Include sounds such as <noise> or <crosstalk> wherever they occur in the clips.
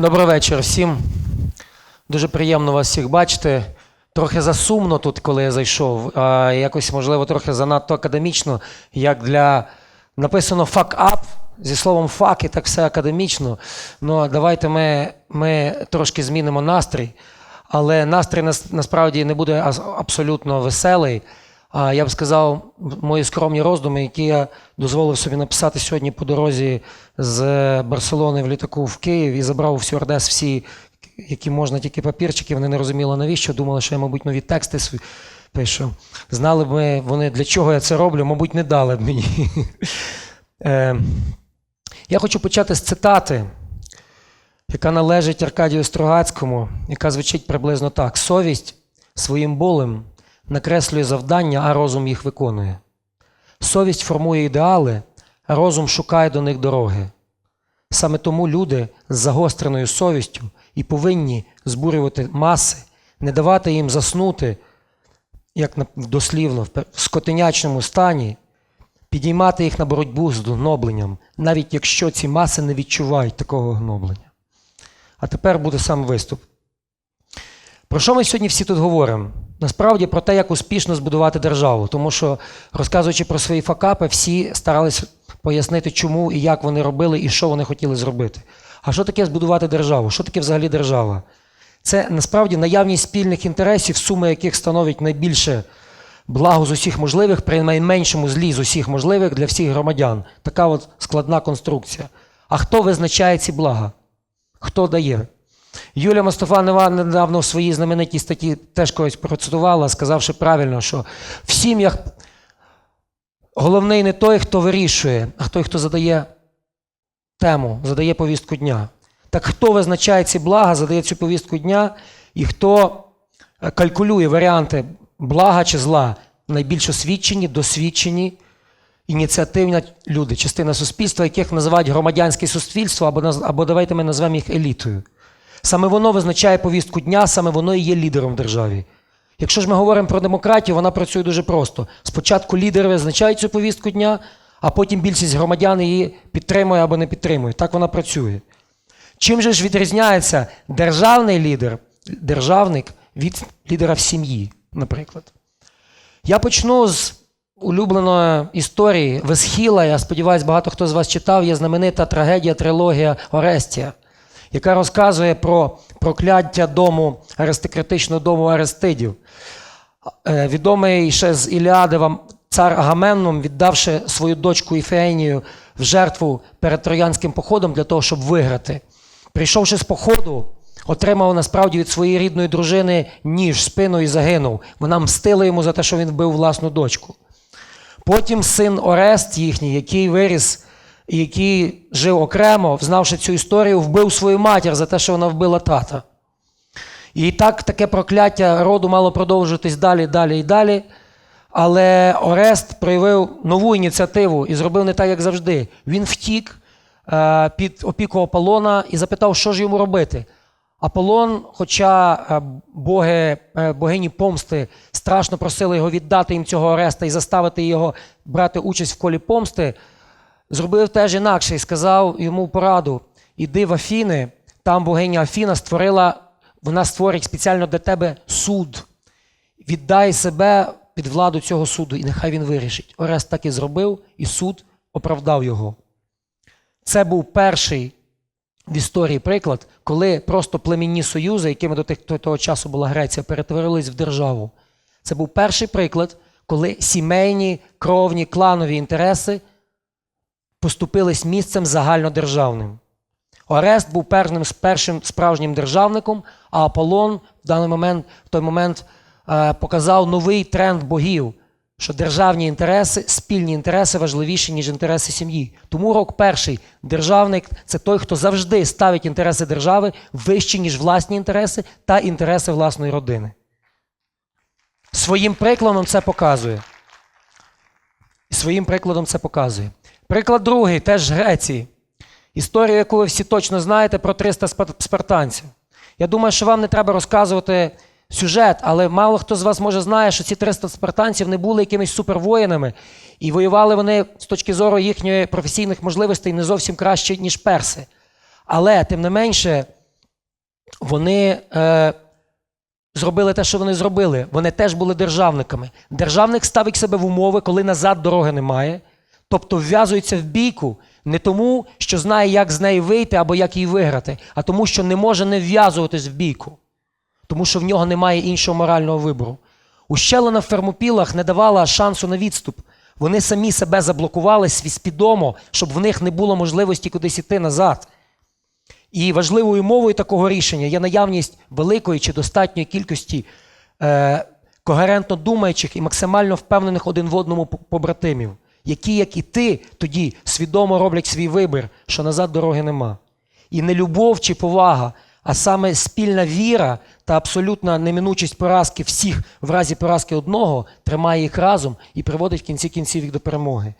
Добрий вечір всім. Дуже приємно вас всіх бачити. Трохи засумно тут, коли я зайшов, а якось, можливо, трохи занадто академічно, як для написано fuck up, зі словом fuck, і так все академічно. Ну, давайте ми, ми трошки змінимо настрій. Але настрій нас, насправді не буде абсолютно веселий. А я б сказав, мої скромні роздуми, які я дозволив собі написати сьогодні по дорозі з Барселони в літаку в Київ і забрав у стюардес всі, які можна тільки папірчики. Вони не розуміли навіщо. Думали, що я, мабуть, нові тексти пишу. Знали б ми вони, для чого я це роблю, мабуть, не дали б мені. <laughs> Е, Я хочу почати з цитати, яка належить Аркадію Строгацькому, яка звучить приблизно так: совість своїм болем накреслює завдання, а розум їх виконує. Совість формує ідеали, а розум шукає до них дороги. Саме тому люди з загостреною совістю і повинні збурювати маси, не давати їм заснути, як дослівно, в скотинячому стані, підіймати їх на боротьбу з гнобленням, навіть якщо ці маси не відчувають такого гноблення. А тепер буде сам виступ. Про що ми сьогодні всі тут говоримо? Насправді про те, як успішно збудувати державу. Тому що, розказуючи про свої факапи, всі старались пояснити, чому і як вони робили, і що вони хотіли зробити. А що таке збудувати державу? Що таке взагалі держава? Це насправді наявність спільних інтересів, суми яких становить найбільше благо з усіх можливих, при найменшому злі з усіх можливих для всіх громадян. Така от складна конструкція. А хто визначає ці блага? Хто дає? Юлія Мустафанова недавно в своїй знаменитій статті теж когось процитувала, сказавши правильно, що в сім'ях головний не той, хто вирішує, а той, хто задає тему, задає повістку дня. Так хто визначає ці блага, задає цю повістку дня, і хто е, калькулює варіанти блага чи зла, найбільш освічені, досвідчені, ініціативні люди, частина суспільства, яких називають громадянське суспільство, або, або давайте ми назвемо їх елітою. Саме воно визначає повістку дня, саме воно і є лідером в державі. Якщо ж ми говоримо про демократію, вона працює дуже просто. Спочатку лідери визначають цю повістку дня, а потім більшість громадян її підтримує або не підтримує. Так вона працює. Чим же ж відрізняється державний лідер, державник від лідера в сім'ї, наприклад? Я почну з улюбленої історії Весхіла. Я сподіваюся, багато хто з вас читав. Є знаменита трагедія, трилогія Орестія, яка розказує про прокляття дому, аристократичного дому Арестидів. Е, Відомий ще з Іліади цар Агамемном, віддавши свою дочку Іфеєнію в жертву перед троянським походом для того, щоб виграти. Прийшовши з походу, отримав насправді від своєї рідної дружини ніж спину і загинув. Вона мстила йому за те, що він вбив власну дочку. Потім син Орест їхній, який виріс який жив окремо, знавши цю історію, вбив свою матір за те, що вона вбила тата. І так таке прокляття роду мало продовжуватись далі, далі і далі. Але Орест проявив нову ініціативу і зробив не так, як завжди. Він втік е, під опіку Аполлона і запитав, що ж йому робити. Аполлон, хоча е, боги, е, богині помсти страшно просили його віддати їм цього Ореста і заставити його брати участь в колі помсти, зробив теж інакше і сказав йому пораду: іди в Афіни, там богиня Афіна створила, вона створить спеціально для тебе суд. Віддай себе під владу цього суду, і нехай він вирішить. Орест так і зробив, і суд оправдав його. Це був перший в історії приклад, коли просто племінні союзи, якими до того часу була Греція, перетворились в державу. Це був перший приклад, коли сімейні, кровні, кланові інтереси поступились місцем загальнодержавним. Орест був першим, справжнім державником, а Аполлон в даний момент, в той момент е, показав новий тренд богів, що державні інтереси, спільні інтереси важливіші, ніж інтереси сім'ї. Тому урок перший державник це той, хто завжди ставить інтереси держави вищі, ніж власні інтереси та інтереси власної родини. Своїм прикладом це показує. Своїм прикладом це показує. Приклад другий, теж Греції. Історію, яку ви всі точно знаєте про 300 спартанців. Я думаю, що вам не треба розказувати сюжет, але мало хто з вас може знає, що ці 300 спартанців не були якимись супервоїнами, і воювали вони з точки зору їхньої професійних можливостей не зовсім краще, ніж перси. Але, тим не менше, вони е, зробили те, що вони зробили. Вони теж були державниками. Державник ставить себе в умови, коли назад дороги немає, тобто вв'язується в бійку не тому, що знає, як з неї вийти або як її виграти, а тому, що не може не вв'язуватись в бійку, тому що в нього немає іншого морального вибору. Ущелина в фермопілах не давала шансу на відступ. Вони самі себе заблокували свідомо, щоб в них не було можливості кудись іти назад. І важливою мовою такого рішення є наявність великої чи достатньої кількості е, когерентно думаючих і максимально впевнених один в одному побратимів, які, як і ти, тоді свідомо роблять свій вибір, що назад дороги нема. І не любов чи повага, а саме спільна віра та абсолютна неминучість поразки всіх в разі поразки одного тримає їх разом і приводить в кінці кінців їх до перемоги.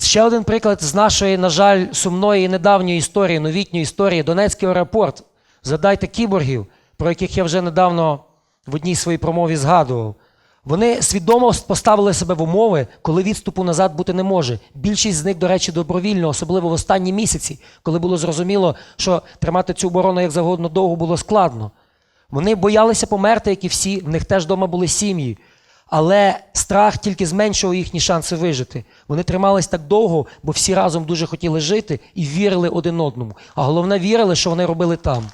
Ще один приклад з нашої, на жаль, сумної і недавньої історії, новітньої історії Донецький аеропорт. Згадайте кіборгів, про яких я вже недавно в одній своїй промові згадував. Вони свідомо поставили себе в умови, коли відступу назад бути не може. Більшість з них, до речі, добровільно, особливо в останні місяці, коли було зрозуміло, що тримати цю оборону як завгодно довго було складно. Вони боялися померти, як і всі, в них теж вдома були сім'ї. Але страх тільки зменшував їхні шанси вижити. Вони тримались так довго, бо всі разом дуже хотіли жити і вірили один одному. А головне, вірили, що вони робили там.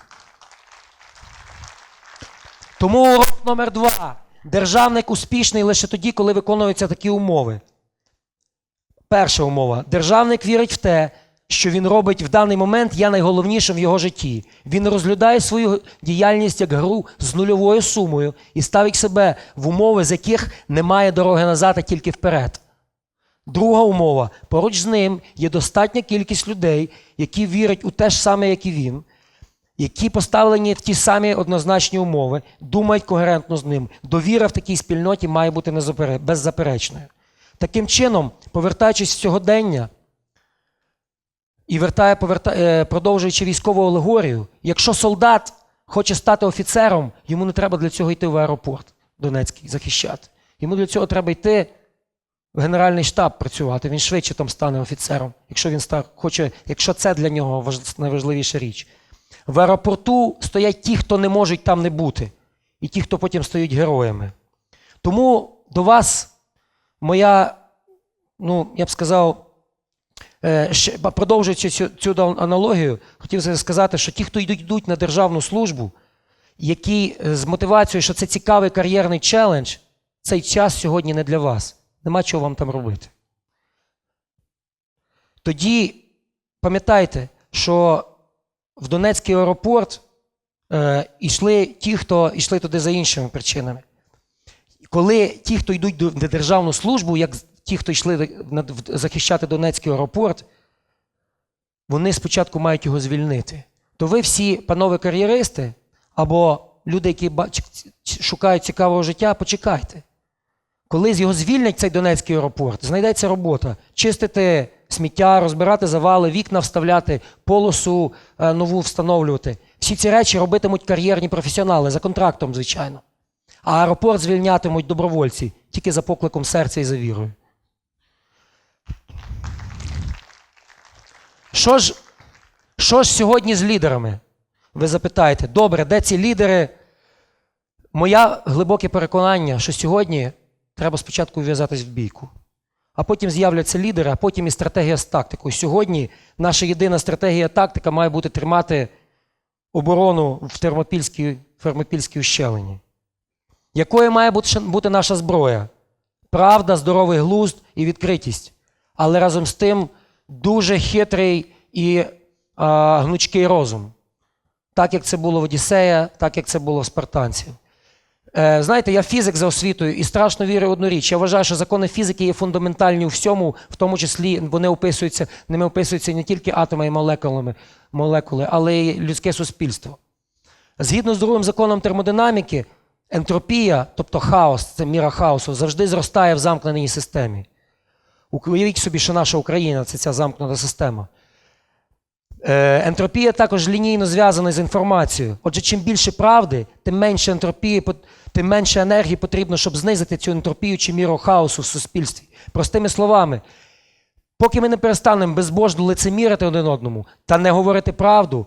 Тому урок номер два. Державник успішний лише тоді, коли виконуються такі умови. Перша умова. Державник вірить в те, що він робить в даний момент є найголовнішим в його житті. Він розглядає свою діяльність як гру з нульовою сумою і ставить себе в умови, з яких немає дороги назад, а тільки вперед. Друга умова. Поруч з ним є достатня кількість людей, які вірять у те ж саме, як і він, які поставлені в ті самі однозначні умови, думають когерентно з ним. Довіра в такій спільноті має бути беззаперечною. Таким чином, повертаючись в сьогодення і вертає, поверта, е, продовжуючи військову алегорію, якщо солдат хоче стати офіцером, йому не треба для цього йти в аеропорт Донецький захищати. Йому для цього треба йти в Генеральний штаб працювати. Він швидше там стане офіцером, якщо він хоче, якщо це для нього важ- найважливіша річ. В аеропорту стоять ті, хто не можуть там не бути, і ті, хто потім стають героями. Тому до вас моя, ну, я б сказав, е, продовжуючи цю, цю аналогію, хотів сказати, що ті, хто йдуть, йдуть на державну службу, які е, з мотивацією, що це цікавий кар'єрний челендж, цей час сьогодні не для вас. Нема чого вам там робити. Тоді пам'ятайте, що в Донецький аеропорт е, йшли ті, хто йшли туди за іншими причинами. Коли ті, хто йдуть на державну службу, як ті, хто йшли захищати Донецький аеропорт, вони спочатку мають його звільнити. То ви всі, панове кар'єристи, або люди, які шукають цікавого життя, почекайте. Коли його звільнять цей Донецький аеропорт, знайдеться робота чистити сміття, розбирати завали, вікна вставляти, полосу е, нову встановлювати. Всі ці речі робитимуть кар'єрні професіонали за контрактом, звичайно. А аеропорт звільнятимуть добровольці тільки за покликом серця і за вірою. Що ж, що ж сьогодні з лідерами? Ви запитаєте, добре, де ці лідери? Моя глибоке переконання, що сьогодні треба спочатку вв'язатись в бійку, а потім з'являться лідери, а потім і стратегія з тактикою. Сьогодні наша єдина стратегія тактика має бути тримати оборону в Термопільській, Фермопільській ущелині. Якою має бути, наша зброя? Правда, здоровий глузд і відкритість. Але разом з тим дуже хитрий і а, гнучкий розум. Так як це було в Одіссея, так як це було в спартанців. Е, знаєте, я фізик за освітою і страшно вірю в одну річ. Я вважаю, що закони фізики є фундаментальні у всьому, в тому числі вони описуються, ними описуються не тільки атоми і молекулами, молекули, але й людське суспільство. Згідно з другим законом термодинаміки, ентропія, тобто хаос, це міра хаосу, завжди зростає в замкненій системі. Уявіть собі, що наша Україна це ця замкнена система. Е, Ентропія також лінійно зв'язана з інформацією. Отже, чим більше правди, тим менше ентропії, тим менше енергії потрібно, щоб знизити цю ентропію чи міру хаосу в суспільстві. Простими словами, поки ми не перестанемо безбожно лицемірити один одному та не говорити правду,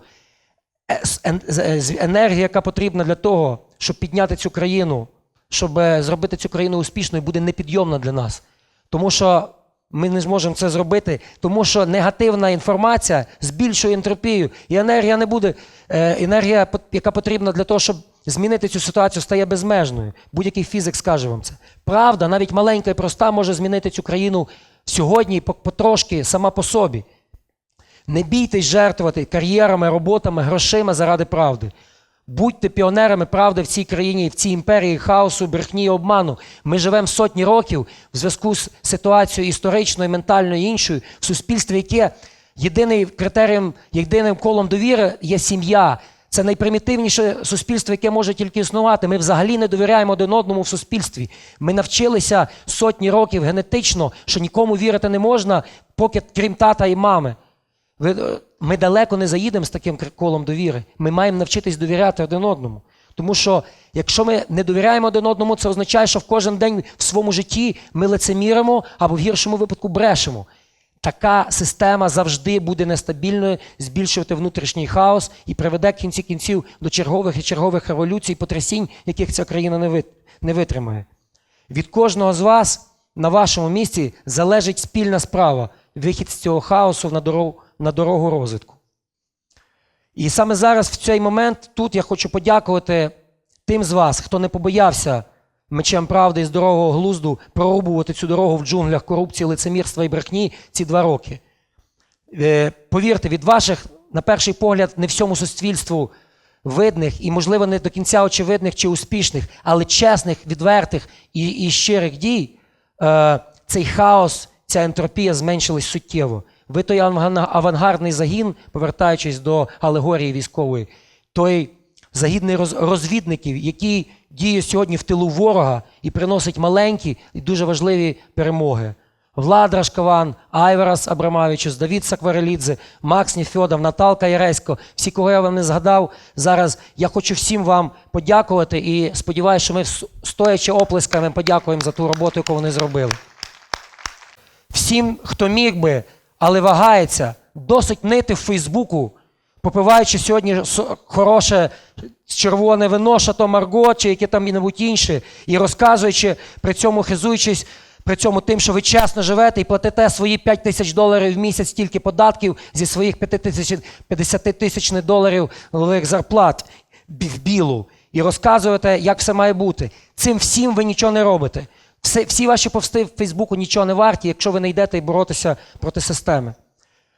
е- е, енергія, яка потрібна для того, щоб підняти цю країну, щоб зробити цю країну успішною, буде непідйомна для нас. Тому що ми не зможемо це зробити, тому що негативна інформація збільшує ентропію, і енергія не буде. е, Енергія, яка потрібна для того, щоб змінити цю ситуацію, стає безмежною. Будь-який фізик скаже вам це. Правда, навіть маленька і проста може змінити цю країну сьогодні по- потрошки сама по собі. Не бійтесь жертвувати кар'єрами, роботами, грошима заради правди. Будьте піонерами правди в цій країні, в цій імперії хаосу, брехні і обману. Ми живемо сотні років в зв'язку з ситуацією історичною, ментальною і іншою в суспільстві, яке єдиним критерієм, єдиним колом довіри є сім'я. Це найпримітивніше суспільство, яке може тільки існувати. Ми взагалі не довіряємо один одному в суспільстві. Ми навчилися сотні років генетично, що нікому вірити не можна, поки крім тата і мами. Ми далеко не заїдемо з таким колом довіри. Ми маємо навчитись довіряти один одному. Тому що якщо ми не довіряємо один одному, це означає, що в кожен день в своєму житті ми лицеміримо або в гіршому випадку брешемо. Така система завжди буде нестабільною, збільшувати внутрішній хаос і приведе в кінці кінців до чергових і чергових революцій, потрясінь, яких ця країна не витримає. Від кожного з вас на вашому місці залежить спільна справа вихід з цього хаосу на дорогу, на дорогу розвитку. І саме зараз, в цей момент, тут я хочу подякувати тим з вас, хто не побоявся мечем правди і здорового глузду прорубувати цю дорогу в джунглях корупції, лицемірства і брехні ці два роки. Е, Повірте, від ваших, на перший погляд, не всьому суспільству видних і, можливо, не до кінця очевидних чи успішних, але чесних, відвертих і, і щирих дій, е, цей хаос, ця ентропія зменшилась суттєво. Ви той авангардний загін, повертаючись до алегорії військової, той загідний розвідників, який діє сьогодні в тилу ворога і приносить маленькі і дуже важливі перемоги. Влад Рашкован, Айверас Абрамавичус, Давід Сакварелідзе, Макс Ніфьодов, Наталка Яресько, всі, кого я вам не згадав зараз. Я хочу всім вам подякувати і сподіваюся, що ми стоячи оплесками подякуємо за ту роботу, яку вони зробили. Всім, хто міг би, але вагається, досить нити в Фейсбуку, попиваючи сьогодні хороше червоне вино, шато Марго чи яке там небудь інше, і розказуючи, при цьому хизуючись при цьому тим, що ви чесно живете і платите свої 5 тисяч доларів в місяць стільки податків зі своїх 5 тисяч, 50 тисячних доларів зарплат в білу, і розказуєте, як все має бути. Цим всім ви нічого не робите. Все, всі ваші пости в Фейсбуку нічого не варті, якщо ви не йдете боротися проти системи.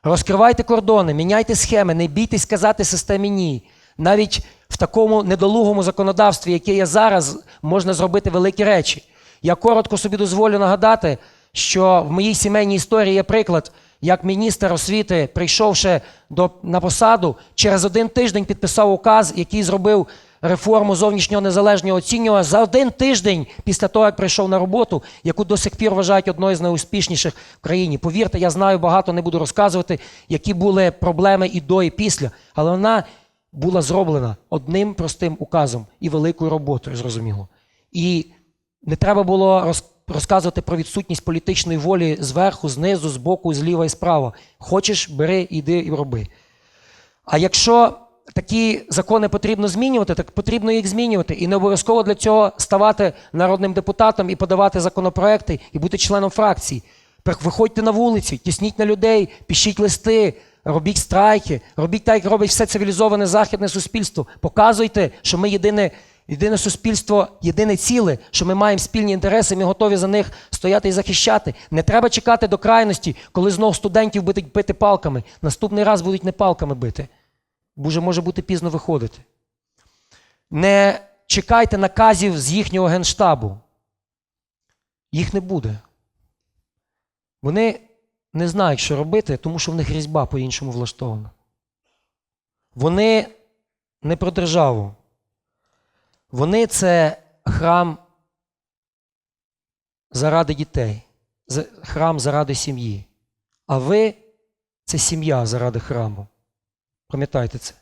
Розкривайте кордони, міняйте схеми, не бійтесь сказати системі ні. Навіть в такому недолугому законодавстві, яке є зараз, можна зробити великі речі. Я коротко собі дозволю нагадати, що в моїй сімейній історії є приклад, як міністр освіти, прийшовши до, на посаду, через один тиждень підписав указ, який зробив реформу зовнішнього незалежного оцінювання за один тиждень після того, як прийшов на роботу, яку до сих пір вважають одною з найуспішніших в країні. Повірте, я знаю багато, не буду розказувати, які були проблеми і до, і після, але вона була зроблена одним простим указом і великою роботою, зрозуміло. І не треба було розказувати про відсутність політичної волі зверху, знизу, збоку, зліва і справа. Хочеш, бери, іди і роби. А якщо такі закони потрібно змінювати, так потрібно їх змінювати. І не обов'язково для цього ставати народним депутатом і подавати законопроекти, і бути членом фракції. Виходьте на вулиці, тісніть на людей, пишіть листи, робіть страйки, робіть так, як робить все цивілізоване західне суспільство. Показуйте, що ми єдине, єдине суспільство, єдине ціле, що ми маємо спільні інтереси, ми готові за них стояти і захищати. Не треба чекати до крайності, коли знов студентів будуть бити палками. Наступний раз будуть не палками бити. Вже може бути пізно виходити. Не чекайте наказів з їхнього генштабу. Їх не буде. Вони не знають, що робити, тому що в них різьба по-іншому влаштована. Вони не про державу. Вони це храм заради дітей, храм заради сім'ї. А ви це сім'я заради храму. Пам'ятайте це.